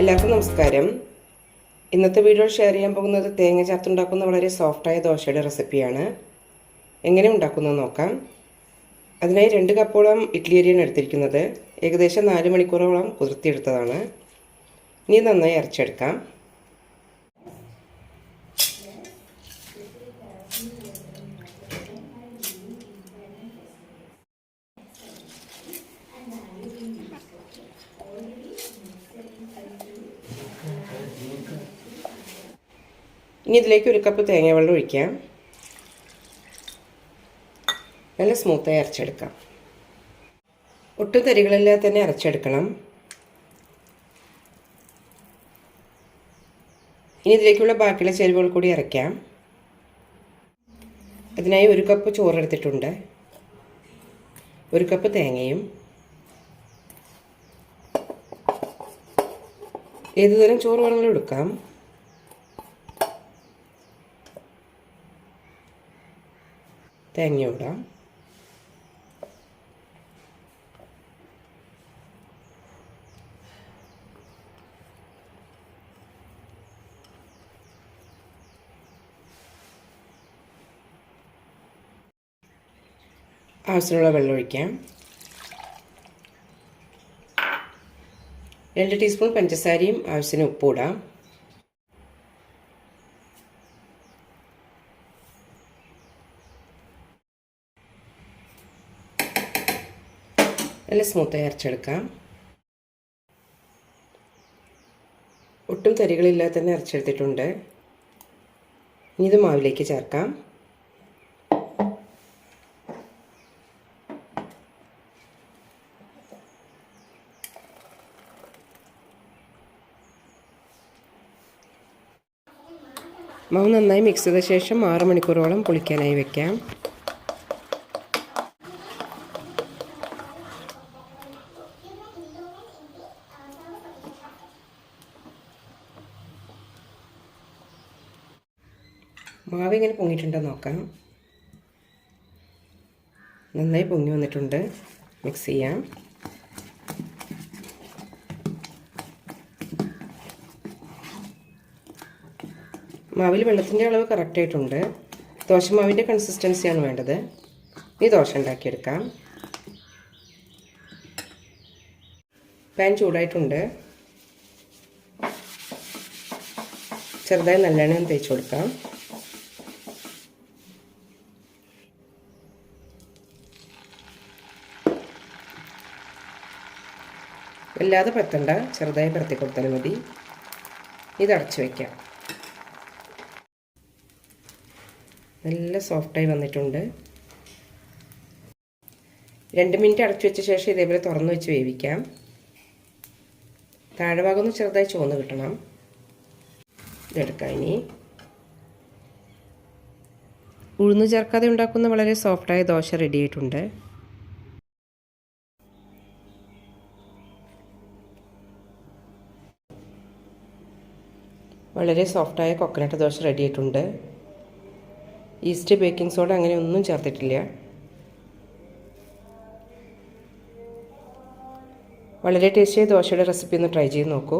എല്ലാവർക്കും നമസ്കാരം. ഇന്നത്തെ വീഡിയോ ഷെയർ ചെയ്യാൻ പോകുന്നത് തേങ്ങ ചേർത്തുണ്ടാക്കുന്ന വളരെ സോഫ്റ്റായ ദോശയുടെ റെസിപ്പിയാണ് എങ്ങനെ ഉണ്ടാക്കുന്നത് നോക്കാം. അതിനായി രണ്ട് കപ്പോളം ഇഡ്ഡലി അരിയാണ് എടുത്തിരിക്കുന്നത്. ഏകദേശം നാല് മണിക്കൂറോളം കുതിർത്തിയെടുത്തതാണ്. ഇനി നന്നായി അരച്ചെടുക്കാം. ഇനി ഇതിലേക്ക് ഒരു കപ്പ് തേങ്ങ വെള്ളം ഒഴിക്കാം. നല്ല സ്മൂത്തായി അരച്ചെടുക്കാം. ഒട്ടും തരികളെല്ലാം തന്നെ അരച്ചെടുക്കണം. ഇനി ഇതിലേക്കുള്ള ബാക്കിയുള്ള ചേരുവകൾ കൂടി അരയ്ക്കാം. അതിനായി ഒരു കപ്പ് ചോറെടുത്തിട്ടുണ്ട് ഒരു കപ്പ് തേങ്ങയും. ഏതുതരം ചോറ് വേണമെങ്കിലും എടുക്കാം. തേങ്ങ ഇടാം ആവശ്യമുള്ള വെള്ളം ഒഴിക്കാം. രണ്ട് ടീസ്പൂൺ പഞ്ചസാരയും ആവശ്യത്തിന് ഉപ്പും നല്ല സ്മൂത്തായി അരച്ചെടുക്കാം. ഒട്ടും തരികളില്ലാതെ തന്നെ അരച്ചെടുത്തിട്ടുണ്ട്. ഇനി ഇത് മാവിലേക്ക് ചേർക്കാം. മാവ് നന്നായി മിക്സ് ചെയ്ത ശേഷം ആറ് മണിക്കൂറോളം പുളിക്കാനായി വെക്കാം. മാവ് ഇങ്ങനെ പൊങ്ങിയിട്ടുണ്ടോ നോക്കാം. നന്നായി പൊങ്ങി വന്നിട്ടുണ്ട്. മിക്സ് ചെയ്യാം. മാവിൽ വെള്ളത്തിന്റെ അളവ് കറക്റ്റായിട്ടുണ്ട് ദോശമാവിന്റെ കൺസിസ്റ്റൻസിയാണ് വേണ്ടത്. ഈ ദോശ ഉണ്ടാക്കിയെടുക്കാം. പാൻ ചൂടായിട്ടുണ്ട്. ചെറുതായി നല്ലെണ്ണ തേച്ച് കൊടുക്കാം. വല്ലാതെ പരത്തണ്ട ചെറുതായി പരത്തി കൊടുത്താൽ മതി. ഇത് അടച്ചു വയ്ക്കാം നല്ല സോഫ്റ്റായി വന്നിട്ടുണ്ട്. രണ്ട് മിനിറ്റ് അടച്ചു വെച്ച ശേഷം ഇതേപോലെ തുറന്നു വെച്ച് വേവിക്കാം. താഴെഭാഗം ചെറുതായി ചുവന്ന് കിട്ടണം. ഇതെടുക്കാം ഇനി. ഉഴുന്ന് ചേർക്കാതെ ഉണ്ടാക്കുന്ന വളരെ സോഫ്റ്റായ ദോശ റെഡി ആയിട്ടുണ്ട്. വളരെ സോഫ്റ്റായ കൊക്കനട്ട് ദോശ റെഡി ആയിട്ടുണ്ട്. ഈസ്റ്റ് ബേക്കിംഗ് സോഡ അങ്ങനെ ഒന്നും ചേർത്തിട്ടില്ല. വളരെ ടേസ്റ്റിയായ ദോശയുടെ റെസിപ്പി ഒന്ന് ട്രൈ ചെയ്ത് നോക്കൂ.